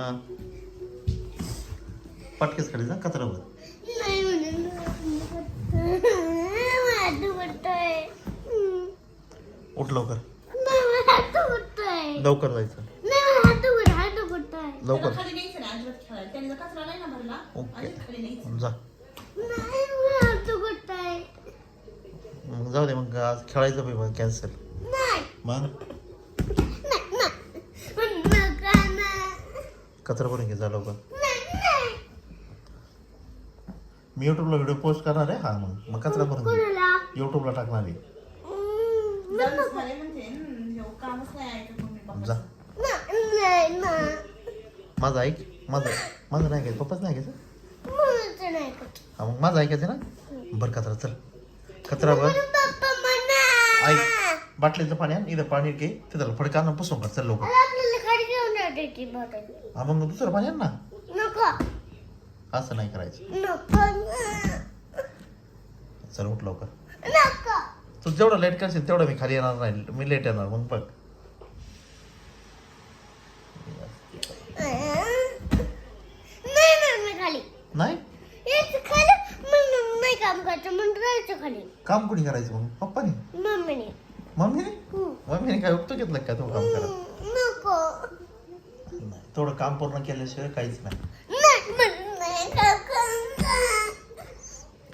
हा. पटकेच खाली जा नाही म्हणून माझं दुखतंय उठ लवकर. नाही लवकर जायचं. नाही लवकर. नाही कचरा नाही ओके. जा. नाही मग जाऊ दे मग आज खेळायचं मग कॅन्सल नाही. मग नाही नाही नका ना कचरा करून घे जा लवकर. नाही नाही. मी युट्यूबला व्हिडिओ पोस्ट करणार आहे हा मग. मग कचरा करून घे. युट्यूबला टाकणार आहे. झाले जा. नाही नाही ना माझं ऐक माझं माझं नाही घ्यायचं पप्पाच नाही घ्यायचं? म्हणून नाही करत हा मग माझं ऐकायचं ना? बरं कचरा चल. कचरा म्हणा. ऐक बाटलीचं पाणी आण इथं पाणी घे तिथं फडका आणून पुसून काढ चल लवकर. जाते बॉटल हा मग दुसरं पाणी आण ना? नको. असं नाही करायचं. नको. चल उठ लवकर. नको. तू जेवढं लेट करशील तेवढं मी खाली येणार नाही. मी लेट येणार मग बघ. नाही खाली. नाही? खाली काम करायचं राहायचं खाली. काम कुणी करायचं मग? पप्पानी? मम्मीने. मम्मीने? हम्म. मम्मीने काय उपतो घेतलं का तू काम करत थोडं काम पूर्ण केल्याशिवाय काहीच नाही.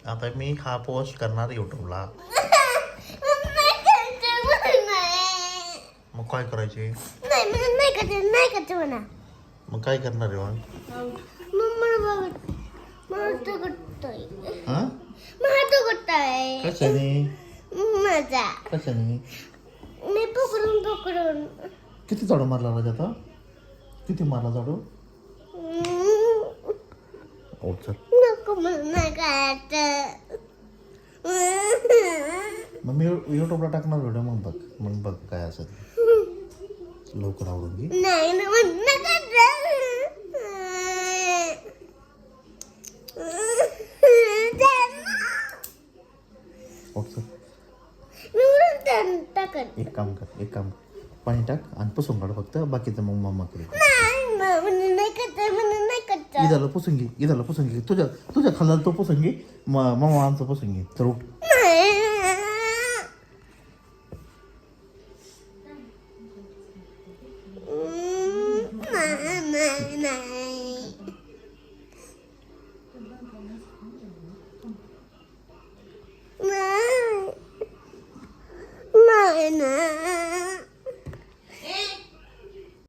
आता मी हा पोस्ट करणार युट्यूबला. मग काय करायचे? मग काय करणार आहे मग? हा? कशाने? कशाने? मी पकडून पकडून. किती झाडू मारला राजा आता? किती मारला झाडू ओ चल. नको मग मी युट्यूबला टाकणार व्हिडिओ मग बघ मग बघ काय असेल. लवकर आवडून घे. नाही ना म्हणून नका ओ चल. टाकत एक काम कर एक काम कर. पाणी टाक आणि पुसून काढ फक्त. बाकीचं मग मम्मा करेल. इदाला पुसून घे इदाला पुसून घे. तुझ्या तुझ्या खाल्ला तो पुसून घे. मम्मा आमचं पुसून घे. तर उठ. ना